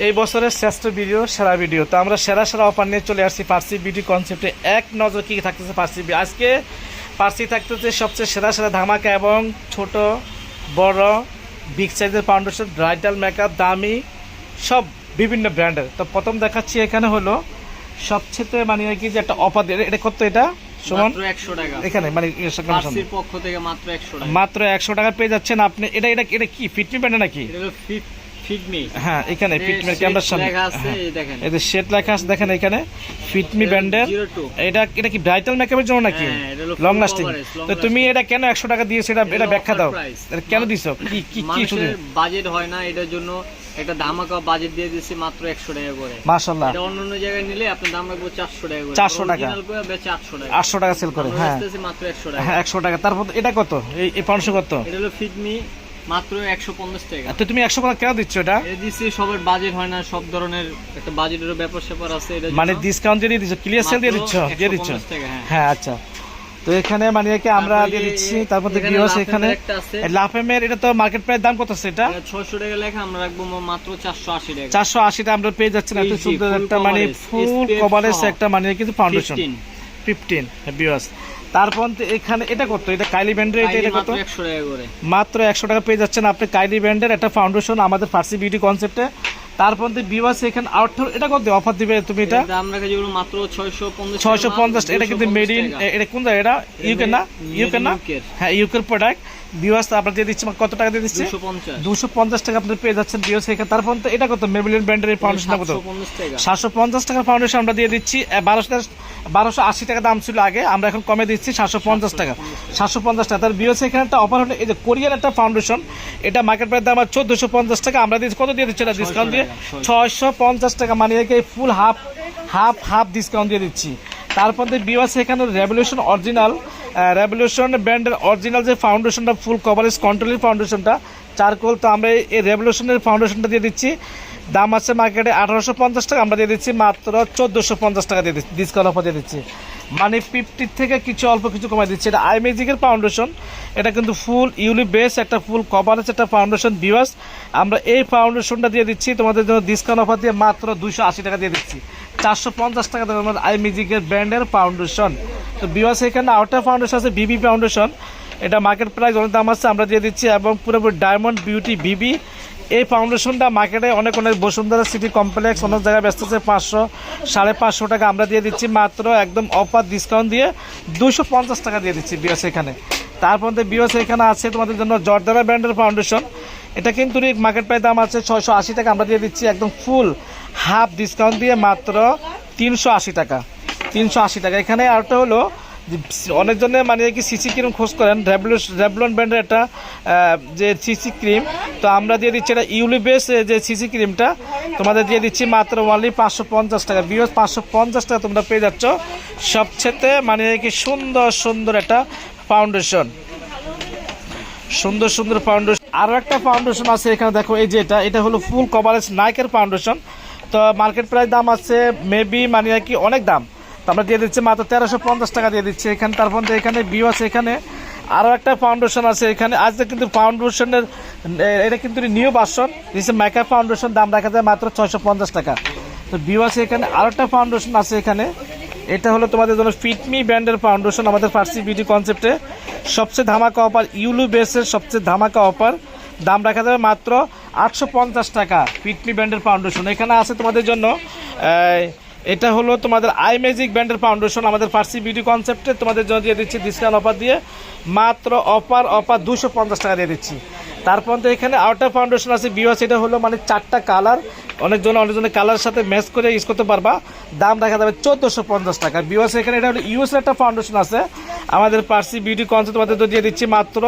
এই বছরের শ্রেষ্ঠ ভিডিও সেরা ভিডিও তো আমরা সেরা সেরা অফার নিয়ে চলে আসছি পার্সি বিউটি কনসেপ্টে এক নজর কী থাকতেছে পার্সি বি- আজকে পার্সি থাকতেছে সবচেয়ে সেরা সেরা ধামাকা এবং ছোট বড় বিগ সাইজের ফাউন্ডেশন ব্রাইডাল মেকআপ দামি সব বিভিন্ন ব্র্যান্ডের তো প্রথম দেখাচ্ছি এখানে হলো সবচেয়ে মানে কি যে একটা অফার এটা কত এটা? সমান? মাত্র 100 টাকা। এখানে মানে পক্ষ থেকে মাত্র 100 টাকা। মাত্র একশো টাকা পেয়ে যাচ্ছেন আপনি। এটা এটা এটা কি? ফিটমি প্যান্ট নাকি? ফিটমি হ্যাঁ এখানে ফিটমি ক্যামেরার সামনে। লেখা আছে হ্যাঁ। এই দেখেন। এই যে শেড লেখা আছে দেখেন এখানে। ফিটমি ব্র্যান্ডের এটা এটা কি ব্রাইটাল মেকআপের জন্য নাকি? হ্যাঁ, এটা হলো লং লাস্টিং তো তুমি এটা কেন একশো টাকা দিয়েছ? এটা এটা এটা ব্যাখ্যা দাও। এটা কেন দিছো? কি কি কি শুধু? বাজেট হয় না এটার জন্য একটা ধামাকা বাজেট দিয়ে মাত্র 100 টাকা করে। এটা অন্য অন্য জায়গায় নিলে আপনার দাম লাগবে 400 টাকা করে। 400 টাকা। করে বেচে 800 টাকা। আটশো টাকা সেল করে হ্যাঁ। মাত্র 100 টাকা। হ্যাঁ একশো টাকা। তারপর এটা কত? এই এই পাঁচশো কত? এটা হলো ফিটমি মাত্র 150 টাকা। তো তুমি একশো টাকা কেন দিচ্ছ এটা? দিচ্ছি সবার বাজেট হয় না সব ধরনের একটা ব্যাপার স্যাপার আছে এটা মানে ডিসকাউন্ট দিয়ে দিচ্ছ ক্লিয়ার সেল দিয়ে দিচ্ছ? দিয়ে দিচ্ছ? হ্যাঁ। আচ্ছা। তো এখানে মানে কি আমরা দিয়ে দিচ্ছি ভিউয়ার্স লাফেমের এখানে লাফেমের এটা তো মার্কেট প্রাইস দাম কত আছে এটা? ছয়শো টাকা লেখা আমরা রাখব মাত্র চারশো আশি টাকা। চারশো আশিটা আমরা পেয়ে যাচ্ছি না এত সুন্দর একটা মানে ফুল কভারেজ একটা মানে কিন্তু ফাউন্ডেশন 15 ফিফটিন ভিউয়ার্স তারপর এখানে এটা কত? এটা কাইলি ব্যান্ডের এটা এটা কত? মাত্র একশো টাকা করে। মাত্র একশো টাকা পেয়ে যাচ্ছেন আপনি কাইলি ব্যান্ডের একটা ফাউন্ডেশন আমাদের ফার্সি বিউটি কনসেপ্টে তারপর ভিউয়ার্স এখানে আউট এটা কত অফার দিবে তুমি এটা? দাম রাখা যেগুলো মাত্র ছয়শো পঞ্চাশ ছয়শো পঞ্চাশ এটা কিন্তু মেড ইন এটা কোন জায়গা এটা? ইউকে না? ইউকে না। হ্যাঁ ইউকের প্রোডাক্ট ভিউয়ার্স আপনার দিয়ে দিচ্ছি কত টাকা দিয়ে দিচ্ছি? দুশো পঞ্চাশ। টাকা আপনি পেয়ে যাচ্ছেন ভিউয়ার্স এখানে। তারপর তো এটা কত? মেবিলিয়ন ব্র্যান্ডের এই ফাউন্ডেশনটা কত? সাতশো পঞ্চাশ টাকা। ফাউন্ডেশন আমরা দিয়ে দিচ্ছি। বারোশো বারোশো আশি টাকা দাম ছিল আগে। আমরা এখন কমে দিচ্ছি সাতশো পঞ্চাশ টাকা। সাতশো পঞ্চাশ টাকা। তার বিওস এখানে একটা অফার হলো এই যে কোরিয়ান একটা ফাউন্ডেশন এটা মার্কেট প্রাইস দাম চোদ্দোশো পঞ্চাশ টাকা। আমরা দিচ্ছি কত দিয়ে দিচ্ছি এটা? ডিসকাউন্ট দিয়ে। ছয়শো পঞ্চাশ টাকা মানে একে full half half half discount দিয়ে দিচ্ছি। তারপর বিওয়াস এখানে রেভলিউশন অরিজিনাল রেভলিউশন ব্র্যান্ডের অরিজিনাল যে ফাউন্ডেশনটা ফুল কভারেজ কন্ট্রোলের ফাউন্ডেশনটা চারকোল তো আমরা এই রেভলিউশনের ফাউন্ডেশনটা দিয়ে দিচ্ছি। দাম আছে মার্কেটে আঠারোশো পঞ্চাশ টাকা, আমরা দিয়ে দিচ্ছি মাত্র চোদ্দোশো পঞ্চাশ টাকা দিয়ে দিচ্ছি ডিসকাউন্ট অফার দিয়ে দিচ্ছি। মানে ফিফটির থেকে কিছু অল্প কিছু কমাই দিচ্ছে। এটা আই ম্যাজিকের ফাউন্ডেশন এটা কিন্তু ফুল ইউলি বেস একটা ফুল কভারেজ একটা ফাউন্ডেশন ভিউয়ার্স আমরা এই ফাউন্ডেশনটা দিয়ে দিচ্ছি। তোমাদের জন্য ডিসকাউন্ট অফার দিয়ে মাত্র দুশো আশি টাকা দিয়ে দিচ্ছি। চারশো পঞ্চাশ টাকা দেবে আমাদের আই ম্যাজিকের ব্র্যান্ডের ফাউন্ডেশন তো ভিউয়ার্স এখানে আউটার ফাউন্ডেশন আছে বিবি ফাউন্ডেশন এটা মার্কেট প্রাইস অনেক দাম আছে, আমরা দিয়ে দিচ্ছি। এবং পুরোপুরি ডায়মন্ড বিউটি বিবি এই ফাউন্ডেশনটা মার্কেটে অনেক অনেক বসুন্ধরা সিটি কমপ্লেক্স অনেক জায়গায় ব্যস্ত আছে, পাঁচশো, সাড়ে পাঁচশো টাকা আমরা দিয়ে দিচ্ছি, মাত্র একদম অফার ডিসকাউন্ট দিয়ে দুশো পঞ্চাশ টাকা দিয়ে দিচ্ছি বিএস এখানে। তারপর বিএস এখানে আছে তোমাদের জন্য জর্দারা ব্র্যান্ডের ফাউন্ডেশন এটা কিন্তু মার্কেট প্রায় দাম আছে, ছয়শো আশি টাকা আমরা দিয়ে দিচ্ছি, একদম ফুল হাফ ডিসকাউন্ট দিয়ে মাত্র তিনশো আশি টাকা, তিনশো আশি টাকা। এখানে আরেকটা হলো অনেকজনে মানে কি সিসি ক্রিম খোঁজ করেন। র্যাবলন ব্র্যান্ডের একটা যে সিসি ক্রিম। তো আমরা দিয়ে দিচ্ছি এটা ইউলি বেস যে সিসি ক্রিমটা। তোমাদের দিয়ে দিচ্ছি মাত্র অনলি পাঁচশো পঞ্চাশ টাকা। বিয়স পাঁচশো পঞ্চাশ টাকা তোমরা পেয়ে যাচ্ছ। সবচেয়ে মানে কি সুন্দর সুন্দর একটা ফাউন্ডেশন সুন্দর সুন্দর ফাউন্ডেশন আরও একটা ফাউন্ডেশন আছে এখানে, দেখো, এই যে এটা। এটা হলো ফুল কভারেজ নাইকের ফাউন্ডেশন তো মার্কেট প্রাইস দাম আছে মেবি মানে কি অনেক দাম। আমরা দিয়ে দিচ্ছি মাত্র তেরোশো পঞ্চাশ টাকা দিয়ে দিচ্ছি এখানে। তারপর এখানে বিউ আছে এখানে আরও একটা ফাউন্ডেশন আছে এখানে। আজ কিন্তু ফাউন্ডেশনের এটা কিন্তু নিউ বাসন দিচ্ছে মেকআপ ফাউন্ডেশন দাম রাখা যায় মাত্র ছয়শো পঞ্চাশ টাকা। তো বিউ আছে এখানে আরও একটা ফাউন্ডেশন আছে এখানে। এটা হলো তোমাদের জন্য ফিটমি ব্র্যান্ডের ফাউন্ডেশন আমাদের ফার্সি বিউটি কনসেপ্টে সবচেয়ে ধামাকা অফার ইউলু বেসের সবচেয়ে ধামাকা অফার দাম রাখা যাবে মাত্র আটশো পঞ্চাশ টাকা ফিটমি ব্র্যান্ডের ফাউন্ডেশন এখানে আছে তোমাদের জন্য এটা হলো তোমাদের আই ম্যাজিক ব্র্যান্ডের ফাউন্ডেশন আমাদের ফার্সি বিউটি কনসেপ্টে তোমাদের জন্য দিয়ে দিচ্ছি ডিসকাউন্ট অফার দিয়ে। মাত্র অফার অফার দুশো পঞ্চাশ টাকা দিয়ে দিচ্ছি। তারপর তো এখানে আউটার ফাউন্ডেশন আছে বিওয়াস এটা হলো মানে চারটা কালার অনেকজন, অনেকজনের কালার সাথে ম্যাচ করে ইউজ করতে পারবা। দাম দেখা যাবে চোদ্দোশো পঞ্চাশ টাকা। বিওয়াস এখানে এটা হলো ইউএস একটা ফাউন্ডেশন আছে। আমাদের পার্সি বিউটি কনসেপ্ট আমাদের তো দিয়ে দিচ্ছি মাত্র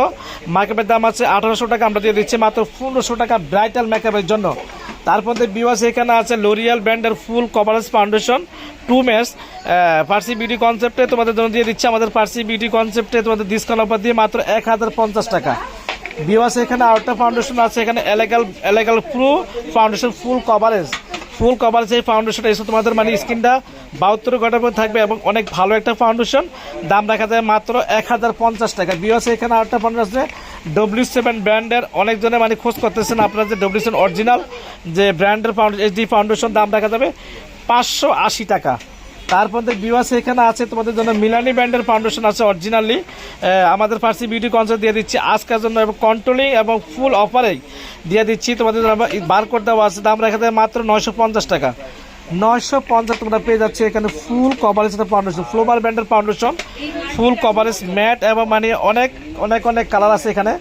মার্কেটের দাম আছে আঠারোশো টাকা, আমরা দিয়ে দিচ্ছি মাত্র পনেরোশো টাকা ব্রাইটাল মেকআপের জন্য। তারপর বিওয়াস এখানে আছে লোরিয়াল ব্র্যান্ডের ফুল কভারেজ ফাউন্ডেশন টু মেস পার্সি বিউটি কনসেপ্টে তোমাদের জন্য দিয়ে দিচ্ছে আমাদের পার্সি বিউটি কনসেপ্টে তোমাদের ডিসকাউন্ট অফার দিয়ে মাত্র এক হাজার পঞ্চাশ টাকা। বিওয়াস এখানে আরেকটা ফাউন্ডেশন আছে, এখানে এলেগাল এলেগাল pro foundation full coverage full coverage এই ফাউন্ডেশনটা এসে তোমাদের মানে স্কিনটা বাহাত্তর ঘণ্টার পর থাকবে এবং অনেক ভালো একটা ফাউন্ডেশন দাম রাখা যায় মাত্র এক হাজার পঞ্চাশ টাকা। বিওয়াস এখানে আরেকটা ফাউন্ডেশন আছে ডব্লিউ সেভেন ব্র্যান্ডের অনেকজনে মানে খোঁজ করতেছেন আপনারা যে ডব্লিউ সেভেন অরিজিনাল যে ব্র্যান্ডের এইচডি ফাউন্ডেশন দাম দেখা যাবে পাঁচশো আশি টাকা। তারপর বিওয়াস এখানে আছে, তোমাদের জন্য মিলানি ব্র্যান্ডের ফাউন্ডেশন আছে অরিজিনালি আমাদের ফার্সি বিউটি কনসেপ্ট দিয়ে দিচ্ছি আজকের জন্য এবং কন্ট্রোলিং এবং ফুল অফারেই দিয়ে দিচ্ছি। তোমাদের জন্য বার করে দেওয়া আছে, দাম রাখা যায় মাত্র নয়শো পঞ্চাশ টাকা। নয়শো পঞ্চাশ তোমরা পেয়ে যাচ্ছে। এখানে ফুল কভারেজ একটা ফাউন্ডেশন ফ্লোবার ব্র্যান্ডের ফাউন্ডেশন ফুল কভারেজ ম্যাট এবং মানে অনেক অনেক অনেক কালার আছে এখানে।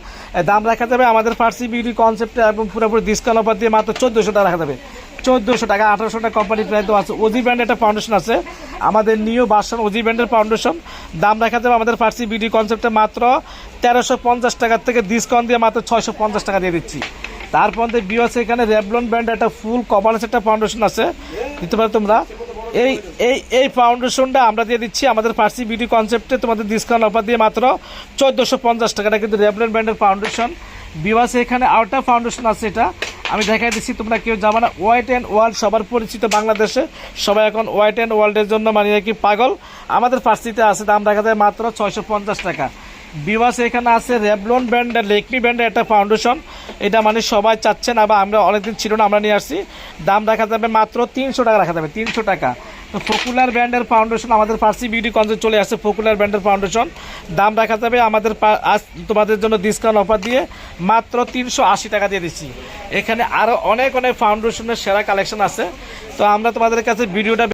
দাম রাখা যাবে আমাদের ফার্সি বিউটি কনসেপ্টে এবং পুরোপুরি ডিসকাউন্ট অফার দিয়ে মাত্র চোদ্দোশো টাকা রাখা যাবে। চোদ্দোশো টাকা, আঠারোশো টাকা কোম্পানি প্রায় আছে। ওজি ব্র্যান্ডের একটা ফাউন্ডেশন আছে। আমাদের নিউ বাসন ওজি ব্র্যান্ডের ফাউন্ডেশন দাম রাখা যাবে আমাদের ফার্সি বিউটি কনসেপ্টে মাত্র তেরোশো পঞ্চাশ টাকার থেকে ডিসকাউন্ট দিয়ে মাত্র ছয়শো পঞ্চাশ টাকা দিয়ে দিচ্ছি। তারপর বিওস এখানে রেবলন ব্র্যান্ডের একটা ফুল কভারেজ একটা ফাউন্ডেশন আছে। দিতে পারো তোমরা? এই এই এই ফাউন্ডেশনটা আমরা দিয়ে দিচ্ছি আমাদের ফার্সি বিউটি কনসেপ্টে তোমাদের ডিসকাউন্ট অফার দিয়ে মাত্র চোদ্দোশো পঞ্চাশ টাকাটা কিন্তু রেবলন ব্র্যান্ডের ফাউন্ডেশন বিওয়াসে এখানে আউটার ফাউন্ডেশন আছে এটা। আমি দেখাই দিচ্ছি, তোমরা কেউ যাবে না। হোয়াইট অ্যান্ড ওয়ার্ল্ড সবার পরিচিত বাংলাদেশে। সবাই এখন হোয়াইট অ্যান্ড ওয়ার্ল্ডের জন্য মানে কি পাগল? আমাদের ফার্সিতে আছে, দাম দেখা যায় মাত্র ছয়শো পঞ্চাশ টাকা। বিওয়াস এখানে আছে রেবলন ব্র্যান্ডের, লেকমি ব্র্যান্ডের একটা ফাউন্ডেশন এটা মানে সবাই চাচ্ছেন, আবার আমরা অনেকদিন ছিল না, আমরা নিয়ে আসছি। দাম রাখা যাবে মাত্র তিনশো টাকা, রাখা যাবে তিনশো টাকা। তো পপুলার ব্র্যান্ডের ফাউন্ডেশন আমাদের ফার্সি বিউটি কনসেপ্ট চলে আসছে পপুলার ব্র্যান্ডের ফাউন্ডেশন দাম রাখা যাবে আমাদের তোমাদের জন্য ডিসকাউন্ট অফার দিয়ে মাত্র তিনশো আশি টাকা দিয়ে দিচ্ছি। এখানে আরও অনেক অনেক ফাউন্ডেশনের সেরা কালেকশন আছে। তো আমরা তোমাদের কাছে ভিডিওটা